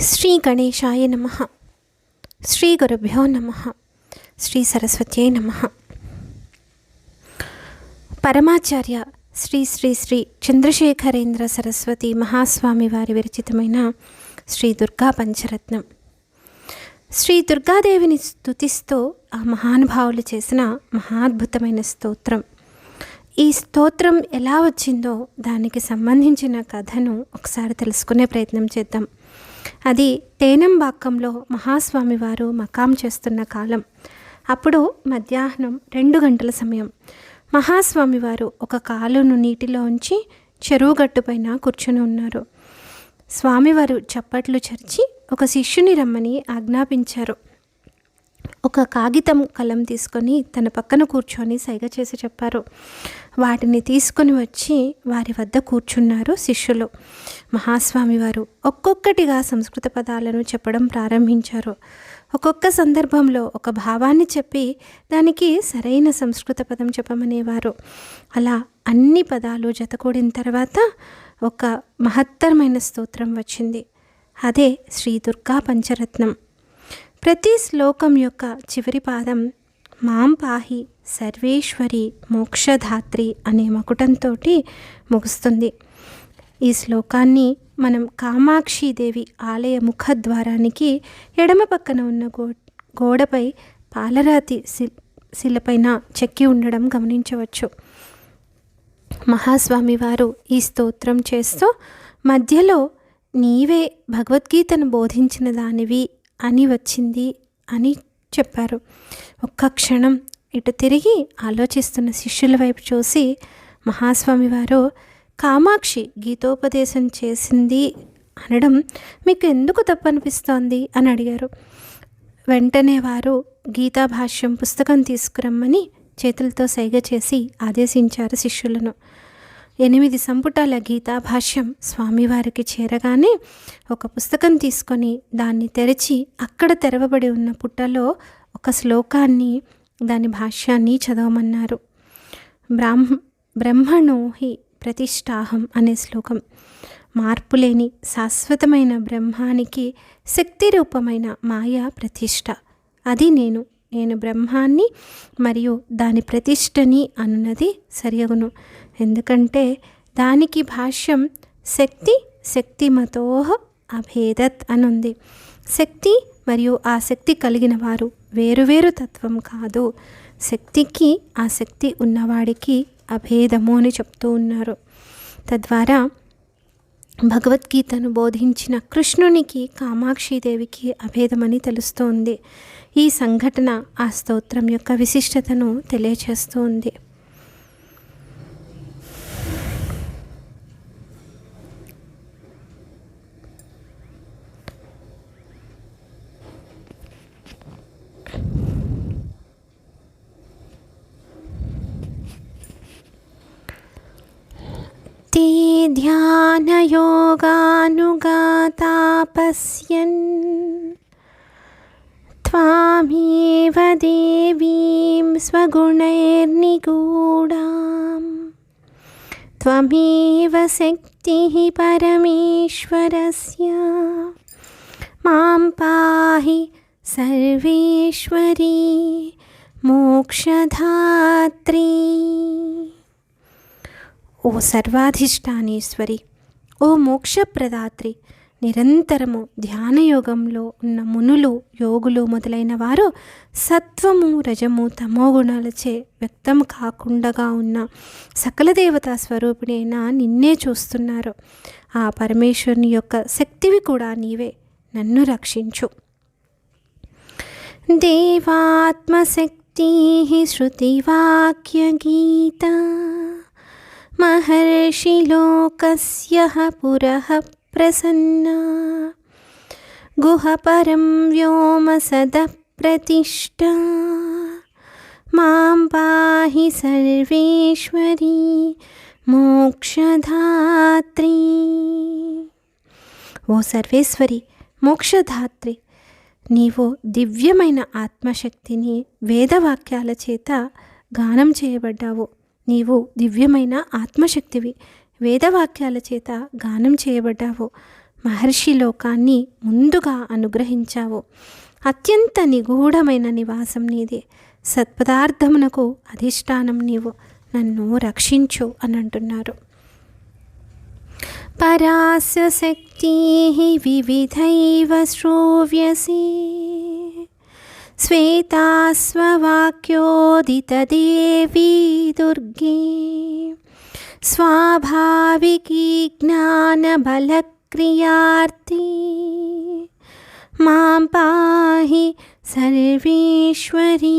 శ్రీ గణేశాయ నమ. శ్రీ గురుభ్యో నమ. శ్రీ సరస్వత్యై నమ. పరమాచార్య శ్రీ శ్రీ శ్రీ చంద్రశేఖరేంద్ర సరస్వతి మహాస్వామి వారి విరచితమైన శ్రీ దుర్గా పంచరత్నం. శ్రీ దుర్గాదేవిని స్తుతిస్తూ ఆ మహానుభావులు చేసిన మహాద్భుతమైన స్తోత్రం. ఈ స్తోత్రం ఎలా వచ్చిందో దానికి సంబంధించిన కథను ఒకసారి తెలుసుకునే ప్రయత్నం చేద్దాం. అది తేనంబాక్కంలో మహాస్వామి వారు మకాం చేస్తున్న కాలం. అప్పుడు మధ్యాహ్నం రెండు గంటల సమయం. మహాస్వామి వారు ఒక కాలును నీటిలో ఉంచి చెరువు గట్టుపైన కూర్చొని ఉన్నారు. స్వామివారు చప్పట్లు చరిచి ఒక శిష్యుని రమ్మని ఆజ్ఞాపించారు. ఒక కాగితం కలం తీసుకొని తన పక్కన కూర్చొని సైగ చేసి చెప్పారు. వాటిని తీసుకొని వచ్చి వారి వద్ద కూర్చున్నారు శిష్యులు. మహాస్వామి వారు ఒక్కొక్కటిగా సంస్కృత పదాలను చెప్పడం ప్రారంభించారు. ఒక్కొక్క సందర్భంలో ఒక భావాన్ని చెప్పి దానికి సరైన సంస్కృత పదం చెప్పమనేవారు. అలా అన్ని పదాలు జతకూడిన తర్వాత ఒక మహత్తరమైన స్తోత్రం వచ్చింది. అదే శ్రీ దుర్గా పంచరత్నం. ప్రతి శ్లోకం యొక్క చివరి పాదం మాం పాహి సర్వేశ్వరి మోక్షధాత్రి అనే మకుటంతో ముగుస్తుంది. ఈ శ్లోకాన్ని మనం కామాక్షిదేవి ఆలయ ముఖద్వారానికి ఎడమ పక్కన ఉన్న గో గోడపై పాలరాతి శి శిలపైన చెక్కి ఉండడం గమనించవచ్చు. మహాస్వామి వారు ఈ స్తోత్రం చేస్తూ మధ్యలో నీవే భగవద్గీతను బోధించిన దానివి అని వచ్చింది అని చెప్పారు. ఒక్క క్షణం ఇటు తిరిగి ఆలోచిస్తున్న శిష్యుల వైపు చూసి మహాస్వామి వారు కామాక్షి గీతోపదేశం చేసింది అనడం మీకు ఎందుకు తప్పనిపిస్తోంది? అని అడిగారు. వెంటనే వారు గీతా భాష్యం పుస్తకం తీసుకురమ్మని చేతులతో సైగ చేసి ఆదేశించారు శిష్యులను. ఎనిమిది సంపుటాల గీతా భాష్యం స్వామివారికి చేరగానే ఒక పుస్తకం తీసుకొని దాన్ని తెరిచి అక్కడ తెరవబడి ఉన్న పుట్టలో ఒక శ్లోకాన్ని దాని భాష్యాన్ని చదవమన్నారు. బ్రాహ్మ బ్రహ్మణో హి ప్రతిష్టాహం అనే శ్లోకం. మార్పులేని శాశ్వతమైన బ్రహ్మానికి శక్తి రూపమైన మాయా ప్రతిష్ట. అది నేను నేను బ్రహ్మాన్ని మరియు దాని ప్రతిష్టని అన్నది సరియగును. ఎందుకంటే దానికి భాష్యం శక్తి శక్తిమతో అభేదత్ అనుంది. శక్తి మరియు ఆ శక్తి కలిగిన వారు వేరువేరు తత్వం కాదు. శక్తికి ఆ శక్తి ఉన్నవాడికి అభేదము అని చెప్తూ ఉన్నారు. తద్వారా భగవద్గీతను బోధించిన కృష్ణునికి కామాక్షిదేవికి అభేదమని తెలుస్తోంది. ఈ సంఘటన ఆ స్తోత్రం యొక్క విశిష్టతను తెలియచేస్తూ ध्यानयोगानुगातापस्यन्। त्वामेव देवीं स्वगुणैर्निगूढां त्वमेव शक्तिः परमेश्वरस्य। मां पाहि सर्वेश्वरी मोक्षधात्री। ఓ సర్వాధిష్టానీశ్వరి ఓ మోక్షప్రదాత్రి నిరంతరము ధ్యానయోగంలో ఉన్న మునులు యోగులు మొదలైన వారు సత్వము రజము తమో గుణాలచే వ్యక్తం కాకుండగా ఉన్న సకల దేవతా స్వరూపిణైనా నిన్నే చూస్తున్నారు. ఆ పరమేశ్వరుని యొక్క శక్తివి కూడా నీవే నన్ను రక్షించు. దేవాత్మశక్తి శృతివాక్య గీత महर्षिलोकस्य पुरः प्रसन्ना गुहपरं व्योमसदः प्रतिष्ठा मां पाहि सर्वेश्वरी మోక్షధాత్రి ఓ సర్వేశ్వరి మోక్షధాత్రి నీవు దివ్యమైన ఆత్మశక్తిని వేదవాక్యాల చేత గానం చేయబడ్డావు నీవు దివ్యమైన ఆత్మశక్తివి. వేదవాక్యాల చేత గానం చేయబడ్డావు. మహర్షి లోకాన్ని ముందుగా అనుగ్రహించావు. అత్యంత నిగూఢమైన నివాసం నీదే. సత్పదార్థమునకు అధిష్టానం నీవు. నన్ను రక్షించు అని అంటున్నారు పరాస్య శక్తి వివిధైవ శ్రూవ్యసి श्वेतास्ववाक्योदितदेवी दुर्गे स्वाभाविकी ज्ञानबलक्रियार्ति मां पाहि सर्वेश्वरी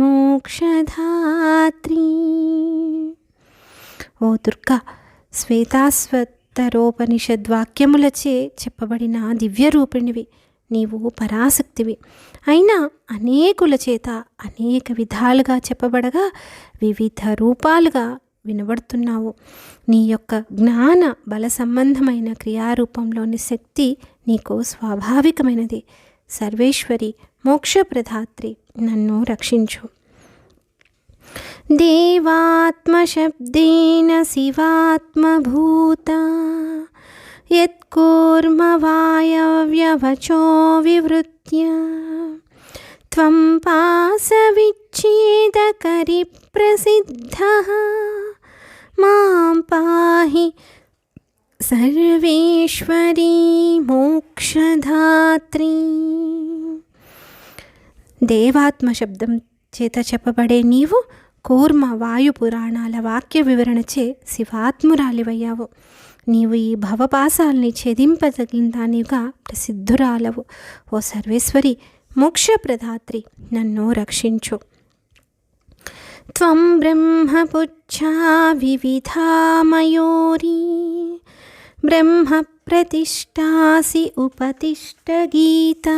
मोक्षधात्री ఓ దుర్గా శ్వేతాశ్వతరోపనిషద్వాక్యములచే చెప్పబడిన దివ్య రూపిణివి నీవు పరాశక్తివి. అయినా అనేకుల చేత అనేక విధాలుగా చెప్పబడగా వివిధ రూపాలుగా వినబడుతున్నావు. నీ యొక్క జ్ఞాన బల సంబంధమైన క్రియారూపంలోని శక్తి నీకు స్వాభావికమైనది. సర్వేశ్వరి మోక్షప్రధాత్రి నన్ను రక్షించు. దేవాత్మశబ్దేన శివాత్మభూత यत्कूर्मवायव्यवचो विवृत्य त्वं पासविच्छेदकरिप्रसिद्धः मां पाहि सर्वेश्वरी మోక్షధాత్రి దేవాత్మ శబ్దం చేత చెప్పబడే నీవు కూర్మ వాయు పురాణాల వాక్య వివరణచే శివాత్మురాలివయ్యావు నీవు ఈ భవపాసాల్ని ఛేదింపదగిన దానిగా ప్రసిద్ధురాలవు ఓ సర్వేశ్వరి మోక్షప్రదాత్రి నన్ను రక్షించు త్వం బ్రహ్మపుచ్చా వివిధా మయూరీ బ్రహ్మ ప్రతిష్టాసి ఉపతిష్ట గీతా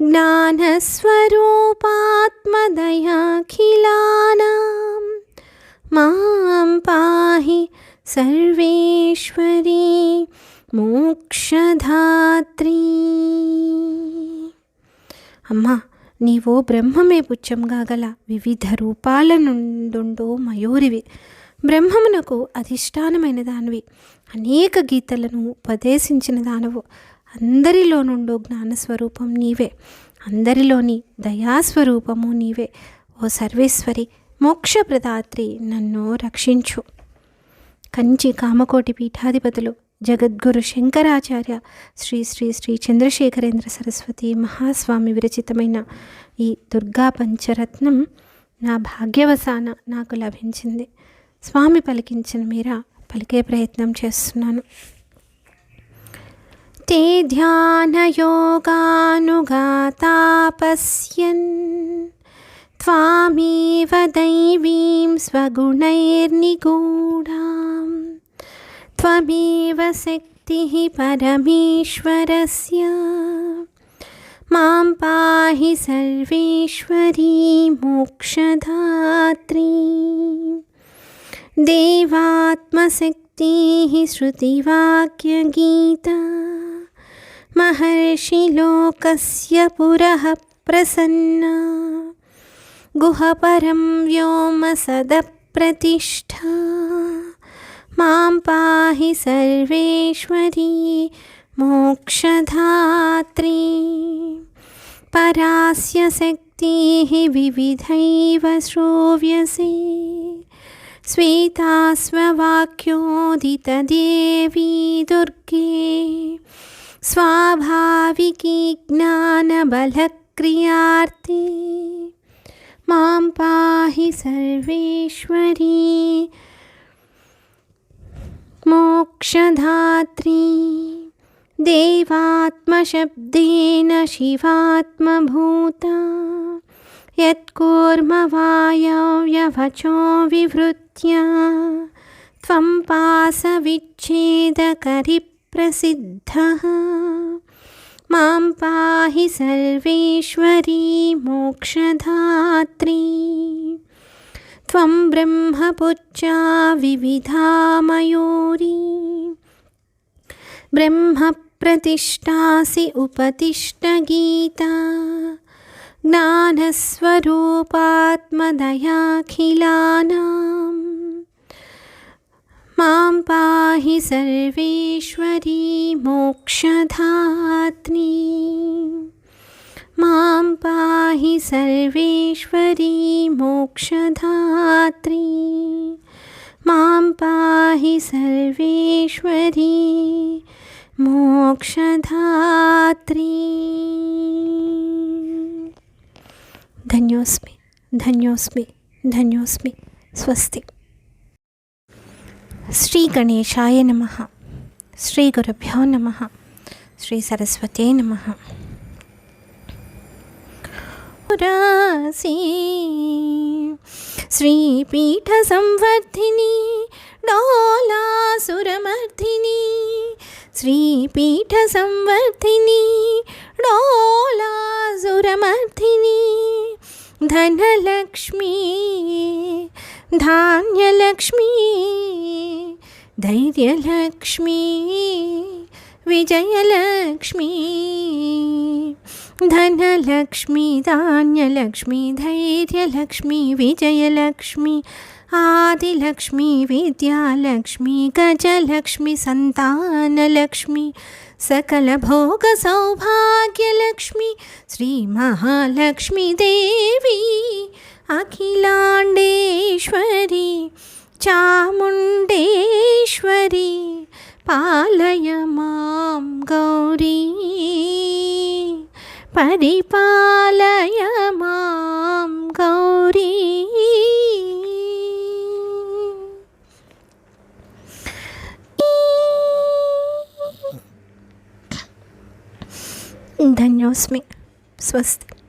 ज्ञानस्वरूपात्मदयाखिलानां मां पाहि सर्वेश्वरी మోక్షధాత్రి అమ్మా నీవో బ్రహ్మమే పుచ్చంగా గల వివిధ రూపాల నుండుండో మయూరివి బ్రహ్మమునకు అధిష్టానమైన దానివి అనేక గీతలను ఉపదేశించిన దానవు అందరిలో నుండు జ్ఞానస్వరూపం నీవే అందరిలోని దయాస్వరూపము నీవే ఓ సర్వేశ్వరి మోక్షప్రదాత్రి నన్ను రక్షించు కంచి కామకోటి పీఠాధిపతులు జగద్గురు శంకరాచార్య శ్రీ శ్రీ శ్రీ చంద్రశేఖరేంద్ర సరస్వతి మహాస్వామి విరచితమైన ఈ దుర్గా పంచరత్నం నా భాగ్యవసాన నాకు లభించింది స్వామి పలికించిన మీర పలికే ప్రయత్నం చేస్తున్నాను ते ध्यानयोगानुगाता पश्यन् त्वामेव दैवीं स्वगुणैर्निगूढां त्वमेव शक्तिः परमेश्वरस्य। माँ पाहि सर्वेश्वरी मोक्षधात्री देवात्मशक्तिः श्रुतिवाक्यगीता। महर्षिलोकस्य पुरः प्रसन्ना। गुहपरं व्योमसदप्रतिष्ठा। मां पाहि सर्वेश्वरी मोक्षधात्री। परास्य शक्तिः विविधैव श्रूयसे स्वेतास्ववाक्योदितदेवी दुर्गे। स्वाभाविकी ज्ञानबलक्रियार्थे। मां पाहि सर्वेश्वरी मोक्षधात्री। देवात्मशब्देन शिवात्मभूता। यत्कूर्मवायव्यवचो विवृत्य। त्वं पासविच्छेदकरिप्रसिद्धः। मां पाहि सर्वेश्वरी मोक्षधात्री त्वं ब्रह्मपुच्छा विविधा मयूरी ब्रह्मप्रतिष्ठासि उपतिष्ठगीता। ज्ञानस्वरूपात्मदयाखिलानां मां पाहि सर्वेश्वरी मोक्षधात्नी मां पाहि सर्वेश्वरी मोक्षधात्री। मां पाहि सर्वेश्वरी मोक्षधात्री। धन्योऽस्मि धन्योऽस्मि धन्योऽस्मि। स्वस्ति। श्रीगणेशाय नमः। श्रीगुरुभ्यो नमः। श्रीसरस्वत्यै नमः రాసి శ్రీపీఠ సంవర్ధిని డోలాసురమర్ధిని శ్రీపీఠ సంవర్ధిని డోలాసురమర్ధిని ధనలక్ష్మి ధాన్యలక్ష్మి ధైర్యలక్ష్మి विजयलक्ष्मी, धनलक्ष्मी, धान्यलक्ष्मी, धैर्यलक्ष्मी, विजयलक्ष्मी, आदिलक्ष्मी, विद्यालक्ष्मी, गजलक्ष्मी सन्तानलक्ष्मी सकलभोगसौभाग्यलक्ष्मी, श्रीमहालक्ष्मी देवी, अखिलाण्डेश्वरी, चामुण्डेश्वरी पालय माँ പരിപാലയ മാം ഗൗരി ധന്യോസ്മി സ്വസ്തി.